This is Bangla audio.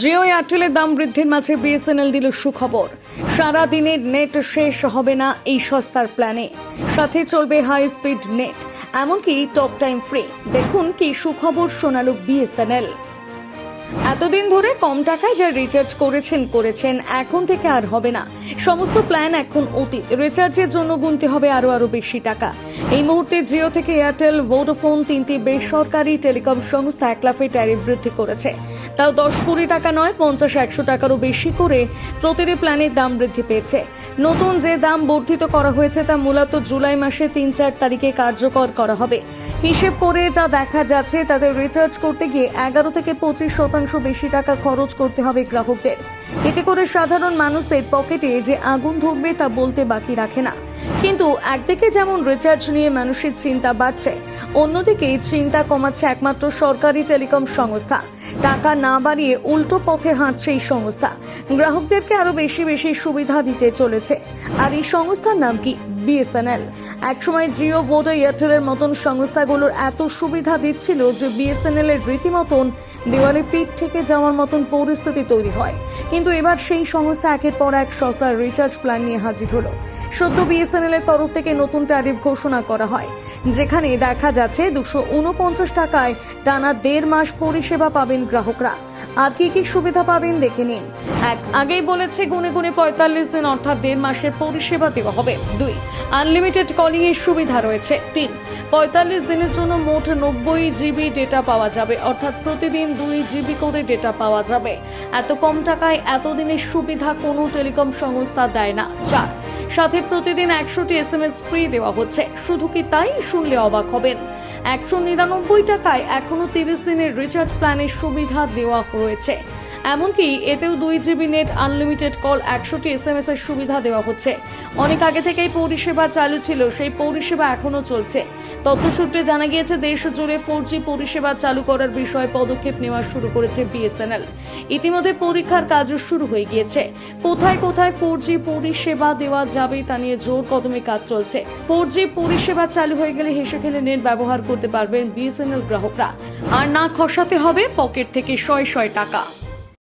জিও এয়ারটেলের দাম বৃদ্ধির মাঝে বিএসএনএল দিল সুখবর। সারা দিনের নেট শেষ হবে না এই সস্তার প্ল্যানে। সাথে চলবে হাই স্পিড নেট এমনকি টপ টাইম ফ্রি দেখুন কি সুখবর শোনালো বিএসএনএল। এতদিন ধরে কম টাকায় যা রিচার্জ করেছেন করেছেন, এখন থেকে আর হবে না। সমস্ত প্ল্যান এখন অতীত। রিচার্জের জন্য গুনতে হবে আরও আরও বেশি টাকা। এই মুহূর্তে জিও থেকে এয়ারটেল ভোডাফোন তিনটি বেসরকারি টেলিকম সংস্থা একলাফে ট্যারিফ বৃদ্ধি করেছে। তাও দশ কোটি টাকা নয়, পঞ্চাশ, একশো টাকারও বেশি করে প্রতিটি প্ল্যানের দাম বৃদ্ধি পেয়েছে। নতুন যে দাম বর্ধিত করা হয়েছে তা মূলত জুলাই মাসে তিন চার তারিখে কার্যকর করা হবে। হিসেব করে যা দেখা যাচ্ছে তাতে রিচার্জ করতে গিয়ে এগারো থেকে পঁচিশ শতাংশ বেশি টাকা খরচ করতে হবে গ্রাহকদের। এতে করে সাধারণ মানুষদের পকেটে যে আগুন ধরবে তা বলতে বাকি রাখে না। কিন্তু একদিকে যেমন রিচার্জ নিয়ে মানুষের চিন্তা বাড়ছে অন্যদিকে চিন্তা কমাচ্ছে একমাত্র সরকারি টেলিকম সংস্থা। টাকা না বাড়িয়ে উল্টো পথে হাঁটছে এই সংস্থা। গ্রাহকদেরকে আরও বেশি বেশি সুবিধা দিতে চলেছে। আর এই সংস্থার নাম কি? বিএসএনএল একসময় জিও, ভোডা, এয়ারটেলের মতন সংস্থাগুলোর এত সুবিধা দিচ্ছিল যে বিএসএনএল এর রীতিমতন দেওয়ালে পিঠ থেকে যাওয়ার মতন পরিস্থিতি তৈরি হয়। কিন্তু এবার সেই সংস্থা একের পর এক সস্তার রিচার্জ প্ল্যান নিয়ে হাজির হলো। সদ্য বিএসএনএল এর তরফ থেকে নতুন ট্যারিফ ঘোষণা করা হয়। যেখানে দেখা যাচ্ছে দুশো উনপঞ্চাশ টাকায় টানা দেড় মাস পরিষেবা পাবেন গ্রাহকরা। আর কি কি সুবিধা পাবেন দেখে নিন। এক, আগেই বলেছে গুনে গুনে পঁয়তাল্লিশ দিন অর্থাৎ দেড় মাসের পরিষেবা দেওয়া হবে। দুই, আনলিমিটেড কলিং এর সুবিধা রয়েছে। তিন, পঁয়তাল্লিশ দিনের জন্য মোট নব্বই জিবি ডেটা পাওয়া যাবে। অর্থাৎ প্রতিদিন দুই জিবি করে ডেটা পাওয়া যাবে। এত কম টাকায় এতদিনের সুবিধা কোনো টেলিকম সংস্থা দেয় না। চার সাথে প্রতিদিন একশোটি এস এম এস ফ্রি দেওয়া হচ্ছে। শুধু কি তাই? শুনলে অবাক হবেন। একশো নিরানব্বই টাকায় এখনও তিরিশ দিনের রিচার্জ প্ল্যানের সুবিধা দেওয়া রয়েছে এমনকি এতেও দুই জিবি নেট আনলিমিটেড কল একশোটি এস এম এস এর সুবিধা দেওয়া হচ্ছে। অনেক আগে থেকেই পরিষেবা চালু ছিল, সেই পরিষেবা এখনও চলছে। তথ্য সূত্রে জানা গিয়েছে, দেশ জুড়ে ফোর জি পরিষেবা চালু করার বিষয়ে পদক্ষেপ নেওয়া শুরু করেছে বিএসএনএল ইতিমধ্যে পরীক্ষার কাজও শুরু হয়ে গিয়েছে। কোথায় কোথায় ফোর জি পরিষেবা দেওয়া যাবে তা নিয়ে জোর কদমে কাজ চলছে। ফোর জি পরিষেবা চালু হয়ে গেলে হেসে খেলে নেট ব্যবহার করতে পারবেন বিএসএনএল গ্রাহকরা। আর না খসাতে হবে, পকেট থেকে শয় শয় টাকা।